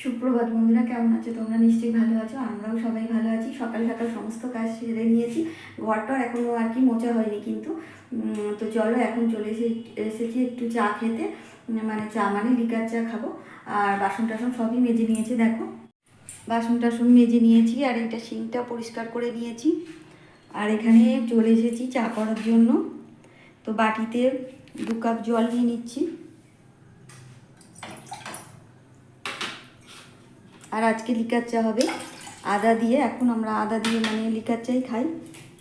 সুপ্রভাত বন্ধুরা, কেমন আছো? তোমরা নিশ্চয়ই ভালো আছো, আমরাও সবাই ভালো আছি। সকাল সকাল সমস্ত কাজ সেরে নিয়েছি। ঘরটার এখনও আর কি মোচা হয়নি কিন্তু। তো চলো এখন চলে এসে, এসেছি একটু চা খেতে। মানে চা মানে লিকার চা খাব। আর বাসন টাসন সবই মেজে নিয়েছে, দেখো। বাসন টাসন মেজে নিয়েছি আর এটা সিঙ্কটা পরিষ্কার করে নিয়েছি। আর এখানে চলে এসেছি চা করার জন্য। তো বাটিতে দু কাপ জল নিয়ে নিচ্ছি। আর আজকে লিকার চা হবে। আদা দিয়ে, এখন আমরা আদা দিয়ে মানে লিকার চাই খাই।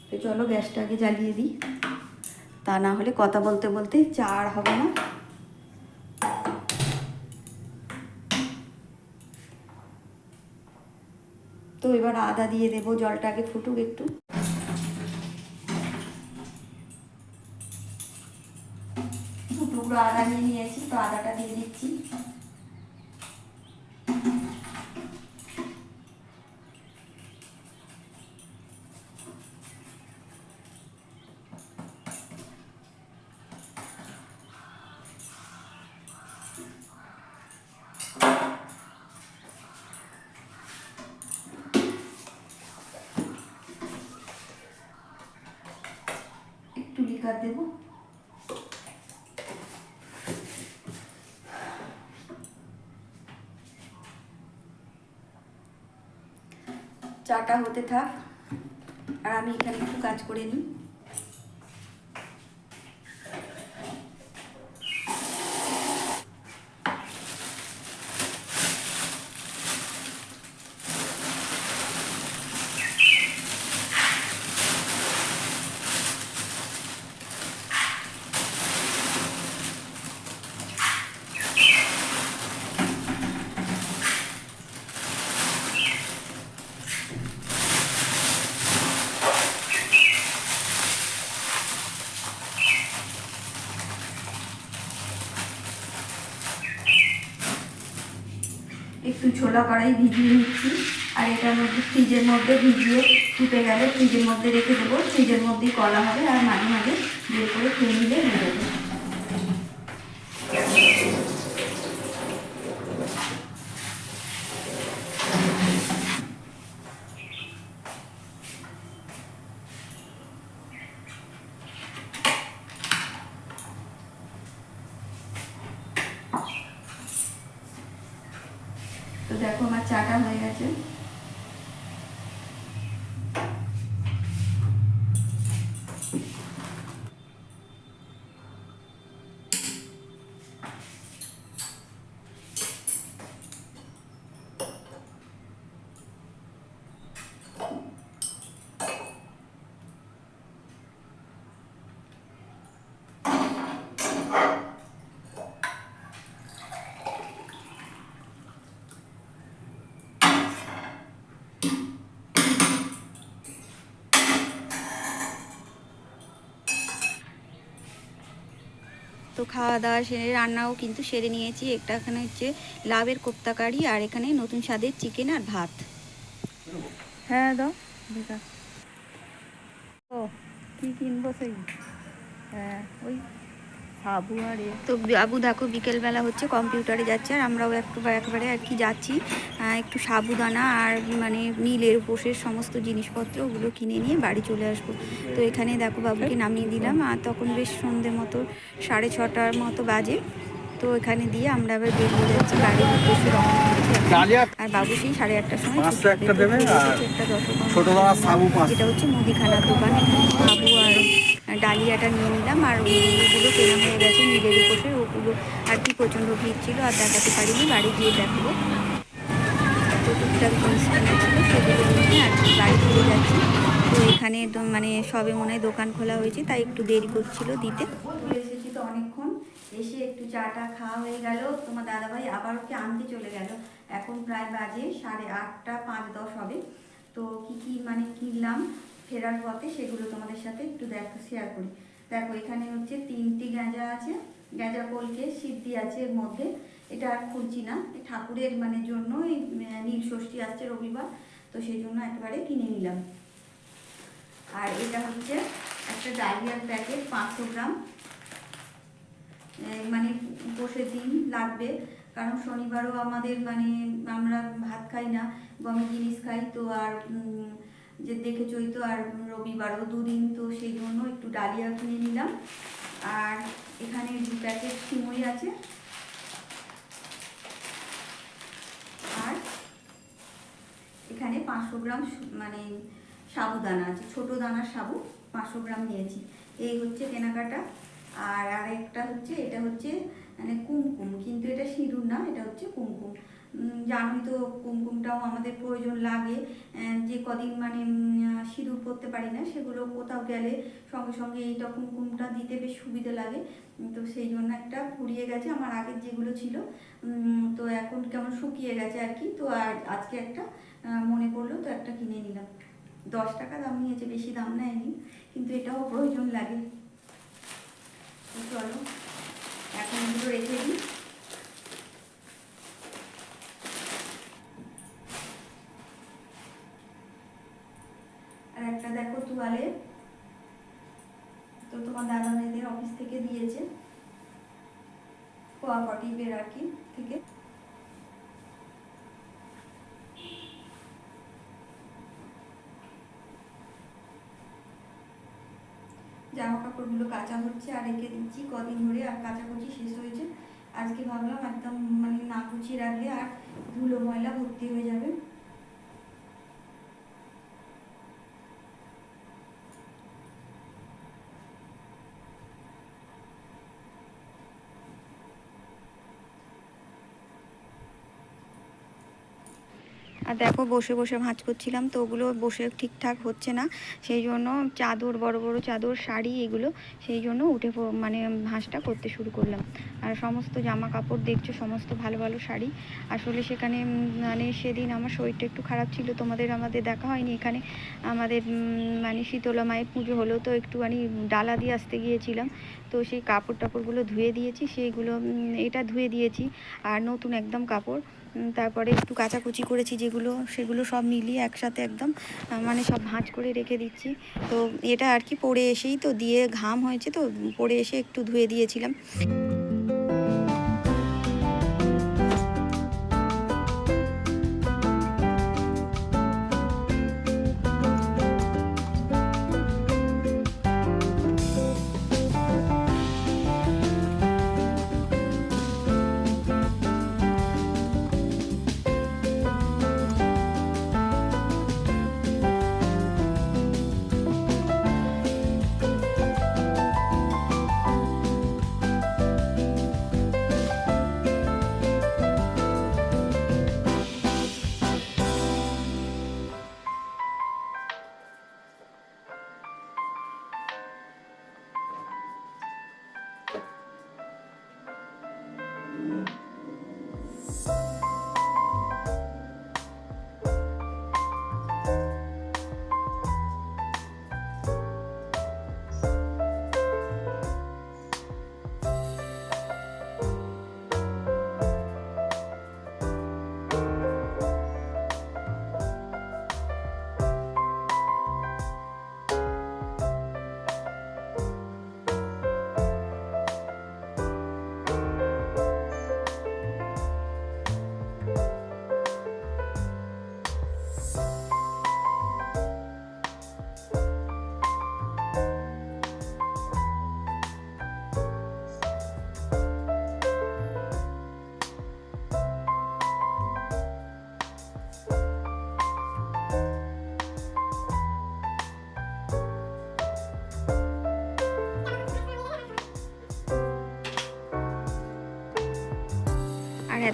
তো চলো গ্যাসটা আগে জ্বালিয়ে দিই। তা না হলে কথা বলতে বলতে চা আর হবে না। তো এবার আদা দিয়ে দেবো জলটা আগে ফুটুক একটু। আদা নিয়ে নিয়েছি, তো আদাটা দিয়ে দিচ্ছি। দেব দেবো। চাটা হতে থাক আর আমি এখানে একটু কাজ করে নিই। একটু ছোলা কড়াই ভিজিয়ে নিচ্ছি। আর এটার মধ্যে ফ্রিজের মধ্যে ভিজিয়ে ফুটে গেলে ফ্রিজের মধ্যে রেখে দেবো। ফ্রিজের মধ্যেই কলা হবে আর মাঝে মাঝে বের করে খেয়ে নিলে হয়ে যাবে। দেখো আমার চাটা হয়ে গেছে। তো খাওয়া দাওয়া সেরে রান্নাও কিন্তু সেরে নিয়েছি। একটা এখানে হচ্ছে লাভের কোপ্তা কারি আর এখানে নতুন স্বাদের চিকেন আর ভাত। হ্যাঁ দাও ও, কি কিনবো সেই? হ্যাঁ ওই সাবু আর। তো বাবু দেখো বিকেলবেলা হচ্ছে কম্পিউটারে যাচ্ছে আর আমরাও একটু একবারে আর কি যাচ্ছি। একটু সাবুদানা আর মানে নীলের উপোসের সমস্ত জিনিসপত্র ওগুলো কিনে নিয়ে বাড়ি চলে আসব। তো এখানে দেখো বাবুকে নামিয়ে দিলাম আর তখন বেশ সন্ধে মতো সাড়ে ছটার মতো বাজে। তো এখানে দিয়ে আমরা আবার বেরিয়ে যাচ্ছি গাড়ির উদ্দেশ্যে রওনা আর বাবু সেই সাড়ে আটটার সময় একটা পাঁচ যেটা হচ্ছে মুদিখানার দোকান। সাবু আর ডালিয়াটা নিয়ে নিলাম আর ওগুলো কেনা হয়ে গেছে নিজের উপরে ওগুলো আর কি প্রচণ্ড ভিড় ছিল, আর দেখাতে পারিনি, বাড়ি গিয়ে দেখব। ছিল আর কি যাচ্ছি। তো এখানে মানে সবে মনে হয় দোকান খোলা হয়েছে, তাই একটু দেরি করছিল দিতে। এসেছি তো অনেকক্ষণ, এসে একটু চাটা খাওয়া হয়ে গেল। তোমার দাদাভাই আবার ওকে আনতে চলে গেল। এখন প্রায় বাজে সাড়ে আটটা, পাঁচ দশ হবে। তো কি কি মানে কিনলাম ফেরার পথে সেগুলো তোমাদের সাথে একটু দেখো শেয়ার করি। দেখো, এখানে হচ্ছে তিনটি গাঁজা আছে। গাঁজা কলকে সিদ্ধি আছে এর মধ্যে। এটা আর খুলছি না। ঠাকুরের মানে জন্য এই নীল ষষ্ঠী আসছে রবিবার, তো সেই জন্য একেবারে কিনে নিলাম। আর এটা হচ্ছে একটা ডালিয়ার প্যাকেট, পাঁচশো গ্রাম। মানে বসে দিন লাগবে, কারণ শনিবারও আমাদের মানে আমরা ভাত খাই না গমের জিনিস খাই, তো আর যে দেখেছই তো আর রবিবারও দুদিন তো সেই জন্য একটু ডালিয়া কিনে নিলাম। আর এখানে দু প্যাকেট সিমই আছে। আর এখানে পাঁচশো গ্রাম মানে সাবুদানা আছে, ছোট দানার সাবু পাঁচশো গ্রাম নিয়েছি। এই হচ্ছে কেনাকাটা। আর আরেকটা হচ্ছে, এটা হচ্ছে মানে কুমকুম, কিন্তু এটা সিঁদুর না, এটা হচ্ছে কুমকুম। জানোই তো কুমকুমটাও আমাদের প্রয়োজন লাগে। যে কদিন মানে সিঁদুর পরতে পারি না, সেগুলো কোথাও গেলে সঙ্গে সঙ্গে এইটা কুমকুমটা দিতে বেশ সুবিধা লাগে। তো সেই জন্য একটা ফুরিয়ে গেছে আমার আগের যেগুলো ছিল। তো এখন কেমন শুকিয়ে গেছে আর কি। তো আর আজকে একটা মনে পড়ল তো একটা কিনে নিলাম। দশ টাকা দাম নিয়েছে, বেশি দাম নেয়নি, কিন্তু এটাও প্রয়োজন লাগে। চলো, এখন এগুলো রেখে দিই। দেখো তুয়ালে তো তোমার দাদা মেয়েদের অফিস থেকে দিয়েছে। কোয়াকটিভের আর কি থেকে। জামা কাপড়গুলো কাঁচা হচ্ছে, আর রেখে দিচ্ছি কদিন ধরে, আর কাচাকুচি শেষ হয়েছে। আজকে ভাবলাম একদম মানে না কুচিয়ে রাখলে আর ধুলো ময়লা ভর্তি হয়ে যাবে। দেখো বসে বসে ভাঁজ করছিলাম, তো ওগুলো বসে ঠিকঠাক হচ্ছে না। সেই জন্য চাদর, বড় বড় চাদর, শাড়ি এগুলো সেই জন্য উঠে মানে ভাঁজটা করতে শুরু করলাম। আর সমস্ত জামা কাপড় দেখছ, সমস্ত ভালো ভালো শাড়ি। আসলে সেখানে মানে সেদিন আমার শরীরটা একটু খারাপ ছিল, তোমাদের আমাদের দেখা হয়নি এখানে। আমাদের মানে শীতলা মায়ের পুজো হলো, তো একটুখানি ডালা দিয়ে আসতে গিয়েছিলাম। তো সেই কাপড় টাপড়গুলো ধুয়ে দিয়েছি, সেইগুলো এটা ধুয়ে দিয়েছি। আর নতুন একদম কাপড়। তারপরে একটু কাচাকুচি করেছি যেগুলো, সেগুলো সব মিলিয়ে একসাথে একদম মানে সব ভাঁজ করে রেখে দিচ্ছি। তো এটা আর কি পরে এসেই তো, দিয়ে ঘাম হয়েছে তো পরে এসে একটু ধুয়ে দিয়েছিলাম।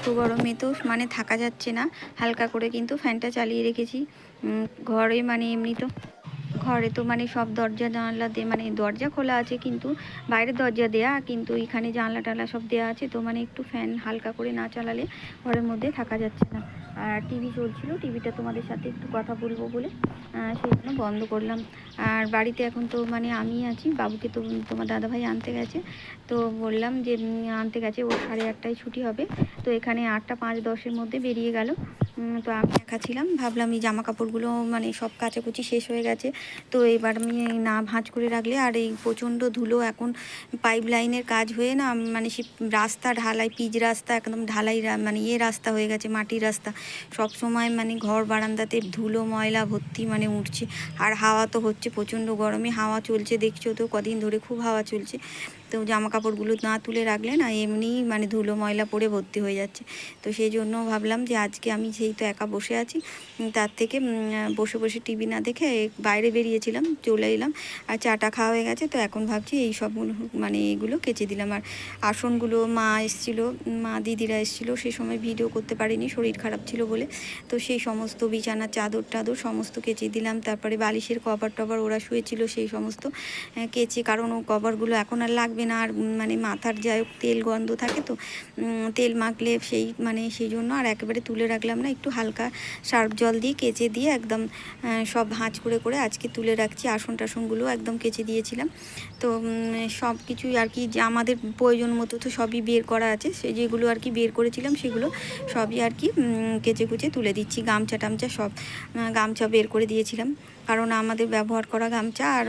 এত গরমে তো মানে থাকা যাচ্ছে না। হালকা করে কিন্তু ফ্যানটা চালিয়ে রেখেছি। ঘরে মানে এমনি তো ঘরে তো মানে সব দরজা জানলা দিয়ে মানে দরজা খোলা আছে কিন্তু বাইরের দরজা দেয়া, কিন্তু এখানে জানলা টানলা সব দেওয়া আছে। তো মানে একটু ফ্যান হালকা করে না চালালে ঘরের মধ্যে থাকা যাচ্ছে না। আর টিভি চলছিল টিভিটা তোমাদের সাথে একটু কথা বলব বলে সেই জন্য বন্ধ করলাম। আর বাড়িতে এখন তো মানে আমি আছি, বাবুকে তো তোমার দাদাভাই আনতে গেছে। তো বললাম যে আনতে গেছে, ওর সাড়ে আটটায় ছুটি হবে। তো এখানে আটটা পাঁচ দশের মধ্যে বেরিয়ে গেল। তো আমি একা ছিলাম। ভাবলাম এই জামা কাপড়গুলো মানে সব কাচাকুচি শেষ হয়ে গেছে। তো এবার আমি না ভাঁজ করে রাখলে, আর এই প্রচণ্ড ধুলো এখন পাইপ লাইনের কাজ হয়ে না মানে সে রাস্তা ঢালাই, পিচ রাস্তা একদম ঢালাই মানে ইয়ে রাস্তা হয়ে গেছে, মাটির রাস্তা। সব সময় মানে ঘর বারান্দাতে ধুলো, ময়লা ভর্তি মানে উঠছে। আর হাওয়া তো হচ্ছে প্রচণ্ড গরমে, হাওয়া চলছে, দেখছ তো কদিন ধরে খুব হাওয়া চলছে। তো জামা কাপড়গুলো না তুলে রাখলে না, এমনি মানে ধুলো, ময়লা পড়ে ভর্তি হয়ে যাচ্ছে। তো সেই জন্য ভাবলাম যে আজকে আমি যেই তো একা বসে আছি তার থেকে বসে বসে টিভি না দেখে বাইরে বেরিয়েছিলাম, চলে এলাম। আর চাটা খাওয়া হয়ে গেছে, তো এখন ভাবছি এই সবগুলো মানে এগুলো কেচে দিলাম। আর আসনগুলো মা এসছিল মা দিদিরা এসছিল সেই সময় ভিডিও করতে পারিনি, শরীর খারাপ ছিল বলে। তো সেই সমস্ত বিছানার চাদর টাদর সমস্ত কেচে দিলাম। তারপরে বালিশের কভার টভার ওরা শুয়েছিল, সেই সমস্ত কেচে, কারণ ও কভারগুলো এখন আর লাগবে না। আর মানে মাথার যাই তেল গন্ধ থাকে তো তেল মাখলে সেই মানে সেই জন্য আর একেবারে তুলে রাখলাম না। একটু হালকা সার্ফ জল দিয়ে কেচে দিয়ে একদম সব ভাঁজ করে করে আজকে তুলে রাখছি। আসন টাসনগুলো একদম কেচে দিয়েছিলাম। তো সব কিছুই আর কি আমাদের প্রয়োজন মতো তো সবই বের করা আছে। সে যেগুলো আর কি বের করেছিলাম সেগুলো সবই আর কি কেচে কুচে তুলে দিচ্ছি। গামছা টামছা সব গামছা বের করে দিয়েছিলাম। কারণ আমাদের ব্যবহার করা গামছা আর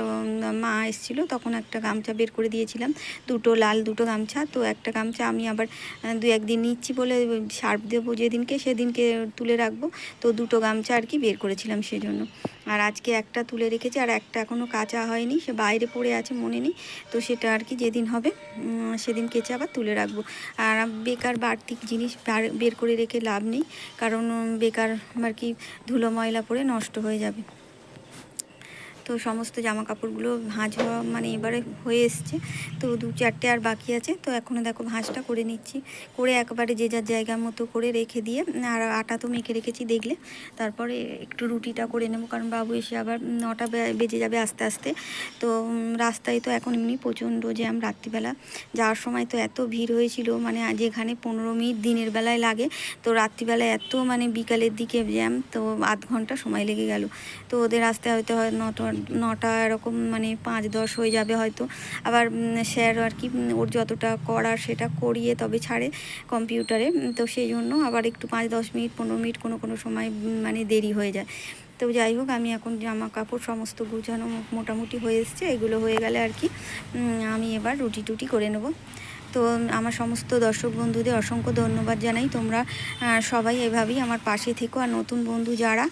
মা এসেছিল, তখন একটা গামছা বের করে দিয়েছিলাম। দুটো লাল, দুটো গামছা। তো একটা গামছা আমি আবার দু একদিন নিচ্ছি বলে সার্ফ দেবো যেদিনকে, সেদিনকে তুলে রাখব। তো দুটো গামছা আর কি বের করেছিলাম সেজন্য। আর আজকে একটা তুলে রেখেছি, আর একটা এখনও কাঁচা হয়নি। সে বাইরে পড়ে আছে, মনে নেই। তো সেটা আর কি যেদিন হবে সেদিন কেচে আবার তুলে রাখব। আর বেকার বাড়তি জিনিস বের করে রেখে লাভ নেই। কারণ বেকার আর কি ধুলো, ময়লা পড়ে নষ্ট হয়ে যাবে। তো সমস্ত জামা কাপড়গুলো ভাঁজ হওয়া মানে এবারে হয়ে এসছে। তো দু চারটে আর বাকি আছে। তো এখনও দেখো ভাঁজটা করে নিচ্ছি। করে একবারে যে যার জায়গা মতো করে রেখে দিয়ে, আর আটা তো মেখে রেখেছি দেখলে। তারপরে একটু রুটিটা করে নেব, কারণ বাবু এসে আবার নটা বেজে যাবে আস্তে আস্তে। তো রাস্তায় তো এখন এমনি প্রচণ্ড জ্যাম রাত্রিবেলা। যাওয়ার সময় তো এত ভিড় হয়েছিল মানে যেখানে পনেরো মিনিট দিনের বেলায় লাগে, তো রাত্রিবেলায় এত মানে বিকালের দিকে জ্যাম, তো আধ ঘণ্টা সময় লেগে গেল। তো ওদের আসতে হয়তো হয় নটা নটা এরকম মানে পাঁচ দশ হয়ে যাবে হয়তো। আবার স্যার আর কি ওর যতটা করার সেটা করিয়ে তবে ছাড়ে কম্পিউটারে তো সেই জন্য আবার একটু পাঁচ দশ মিনিট, পনেরো মিনিট কোনো কোনো সময় মানে দেরি হয়ে যায়। তো যাই হোক, আমি এখন জামা কাপড় সমস্ত গুছানো মোটামুটি হয়ে এসছে। এগুলো হয়ে গেলে আর কি আমি এবার রুটি টুটি করে নেব। তো আমার সমস্ত দর্শক বন্ধুদের অসংখ্য ধন্যবাদ জানাই। তোমরা সবাই এভাবেই আমার পাশে থেকো। আর নতুন বন্ধু যারা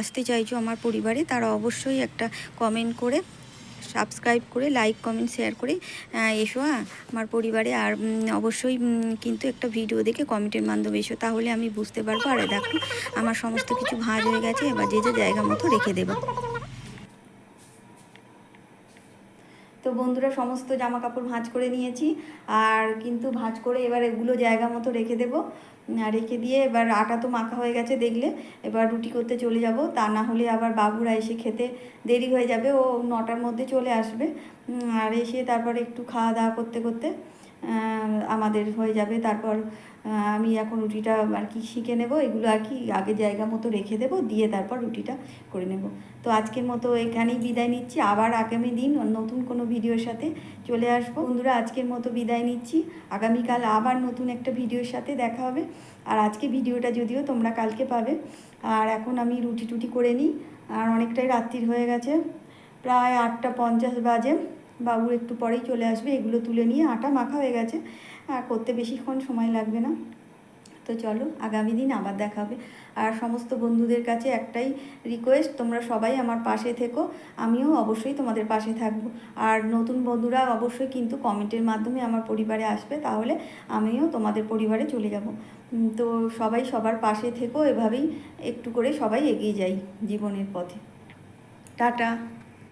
আসতে চাইছো আমার পরিবারে, তারা অবশ্যই একটা কমেন্ট করে সাবস্ক্রাইব করে লাইক কমেন্ট শেয়ার করে এসো আমার পরিবারে। আর অবশ্যই কিন্তু একটা ভিডিও দেখে কমেন্টের মাধ্যমে এসো। তাহলে আমি বুঝতে পারব, আর দেখো, আমার সমস্ত কিছু ভাঁজ হয়ে গেছে, এবার যে যে জায়গা মতো রেখে দেবো। তো বন্ধুরা সমস্ত জামা কাপড় ভাঁজ করে নিয়েছি। আর কিন্তু ভাঁজ করে এবার এগুলো জায়গা মতো রেখে দেব। রেখে দিয়ে এবার আটা তো মাখা হয়ে গেছে দেখলে। এবার রুটি করতে চলে যাব। তা না হলে আবার বাবুরা এসে খেতে দেরি হয়ে যাবে। ও নটার মধ্যে চলে আসবে। আর এসে তারপর একটু খাওয়া দাওয়া করতে করতে আমাদের হয়ে যাবে। তারপর আমি এখন রুটিটা আর কি শিখে নেব, এগুলো আর কি আগে জায়গা মতো রেখে দেবো, দিয়ে তারপর রুটিটা করে নেব। তো আজকের মতো এখানেই বিদায় নিচ্ছি। আবার আগামী দিন নতুন কোনো ভিডিওর সাথে চলে আসব। বন্ধুরা, আজকের মতো বিদায় নিচ্ছি। আগামীকাল আবার নতুন একটা ভিডিওর সাথে দেখা হবে। আর আজকে ভিডিওটা যদিও তোমরা কালকে পাবে, আর এখন আমি রুটি টুটি করে নিই। আর অনেকটাই রাত্রির হয়ে গেছে। প্রায় আটটা পঞ্চাশ বাজে। বাবু একটু পরেই চলে আসবে, এগুলো তুলে নিয়ে আটা মাখা হয়ে গেছে। আর করতে বেশিক্ষণ সময় লাগবে না। তো চলো, আগামী দিন আবার দেখা হবে। আর সমস্ত বন্ধুদের কাছে একটাই রিকোয়েস্ট তোমরা সবাই আমার পাশে থেকো, আমিও অবশ্যই তোমাদের পাশে থাকব। আর নতুন বন্ধুরা অবশ্যই কিন্তু কমেন্টের মাধ্যমে আমার পরিবারে আসবে, তাহলে আমিও তোমাদের পরিবারে চলে যাব। তো সবাই সবার পাশে থেকো, এভাবেই একটু করে সবাই এগিয়ে যাই জীবনের পথে। টাটা।